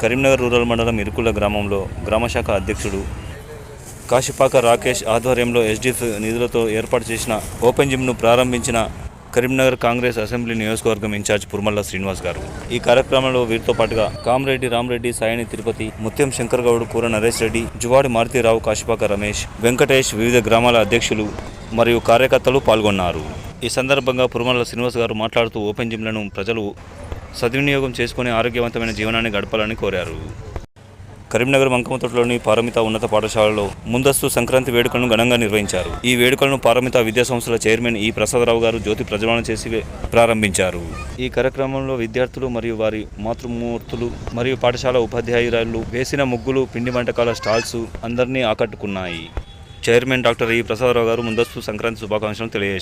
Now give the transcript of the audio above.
Karimnagar rural మండలం ఇరుకుల గ్రామంలో గ్రామశాఖ అధ్యక్షుడు కాశిపాక రాకేష్ ఆధ్వర్యంలో ఎస్డిఎఫ్ నిధులతో ఏర్పాటు చేసిన ఓపెన్ జిమ్ను ప్రారంభించిన కరీంనగర్ కాంగ్రెస్ అసెంబ్లీ నియోజకవర్గం ఇన్ఛార్జ్ పుర్మల్ల శ్రీనివాస్ గారు. ఈ కార్యక్రమంలో వీరితో పాటుగా కామరెడ్డి రామరెడ్డి సాయని తిరుపతి ముత్యం శంకర్ గౌడ్ కూర నరేష్ రెడ్డి జువాడి మారుతీరావు కాశిపాక రమేష్ వెంకటేష్ వివిధ గ్రామాల అధ్యక్షులు మరియు కార్యకర్తలు పాల్గొన్నారు. ఈ సందర్భంగా పురుమల్ల శ్రీనివాస్ గారు మాట్లాడుతూ ఓపెన్ జిమ్లను ప్రజలు సద్వినియోగం చేసుకుని ఆరోగ్యవంతమైన జీవనాన్ని గడపాలని కోరారు. కరీంనగర్ మంకమతోటలోని పారమిత ఉన్నత పాఠశాలలో ముందస్తు సంక్రాంతి వేడుకలను ఘనంగా నిర్వహించారు. ఈ వేడుకలను పారమిత విద్యా సంస్థల చైర్మన్ ఈ ప్రసాదరావు గారు జ్యోతి ప్రజ్వలన చేసి ప్రారంభించారు. ఈ కార్యక్రమంలో విద్యార్థులు మరియు వారి మాతృమూర్తులు మరియు పాఠశాల ఉపాధ్యాయురాలు వేసిన ముగ్గులు పిండి వంటకాల స్టాల్స్ అందరినీ ఆకట్టుకున్నాయి. చైర్మన్ డాక్టర్ ఈ ప్రసాదరావు గారు ముందస్తు సంక్రాంతి శుభాకాంక్షలు తెలియజేశారు.